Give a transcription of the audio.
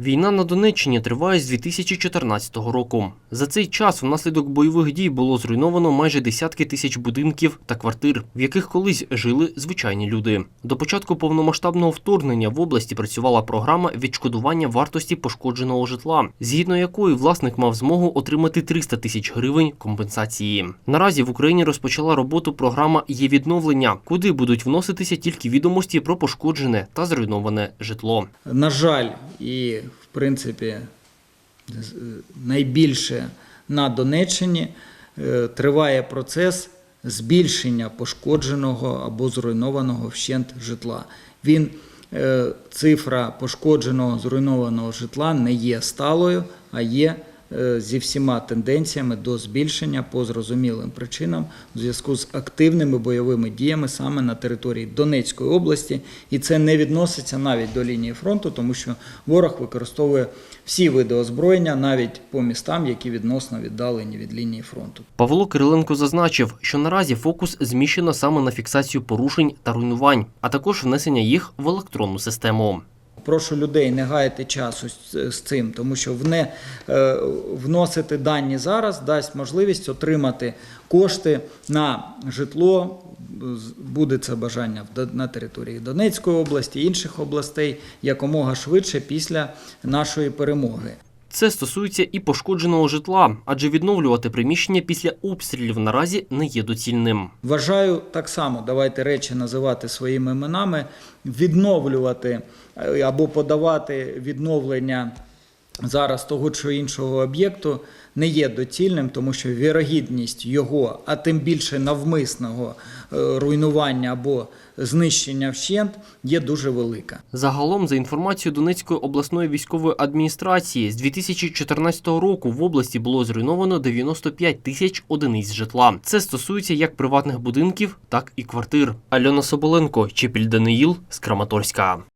Війна на Донеччині триває з 2014 року. За цей час внаслідок бойових дій було зруйновано майже десятки тисяч будинків та квартир, в яких колись жили звичайні люди. До початку повномасштабного вторгнення в області працювала програма відшкодування вартості пошкодженого житла, згідно якої власник мав змогу отримати 300 тисяч гривень компенсації. Наразі в Україні розпочала роботу програма є відновлення, куди будуть вноситися тільки відомості про пошкоджене та зруйноване житло. На жаль, і в принципі найбільше на Донеччині е, триває процес збільшення пошкодженого або зруйнованого вщент житла. Він е, цифра пошкодженого зруйнованого житла не є сталою, а є зі всіма тенденціями до збільшення по зрозумілим причинам у зв'язку з активними бойовими діями саме на території Донецької області, і це не відноситься навіть до лінії фронту, тому що ворог використовує всі види озброєння навіть по містам, які відносно віддалені від лінії фронту. Павло Кириленко зазначив, що наразі фокус зміщено саме на фіксацію порушень та руйнувань, а також внесення їх в електронну систему. Прошу людей не гаяти часу з- з цим, тому що вне, е, вносити дані зараз дасть можливість отримати кошти на житло. Буде це бажання на території Донецької області, інших областей якомога швидше після нашої перемоги. Це стосується і пошкодженого житла, адже відновлювати приміщення після обстрілів наразі не є доцільним. Вважаю так само, давайте речі називати своїми іменами, відновлювати е, або подавати відновлення зараз того чи іншого об'єкту не є доцільним, тому що вірогідність його, а тим більше навмисного е, руйнування або знищення вщент є дуже велика. Загалом, за інформацією Донецької обласної військової адміністрації, з 2014 року в області було зруйновано 95 тисяч одиниць житла. Це стосується як приватних будинків, так і квартир. Альона Соболенко, Чепіль Даниїл з Краматорська.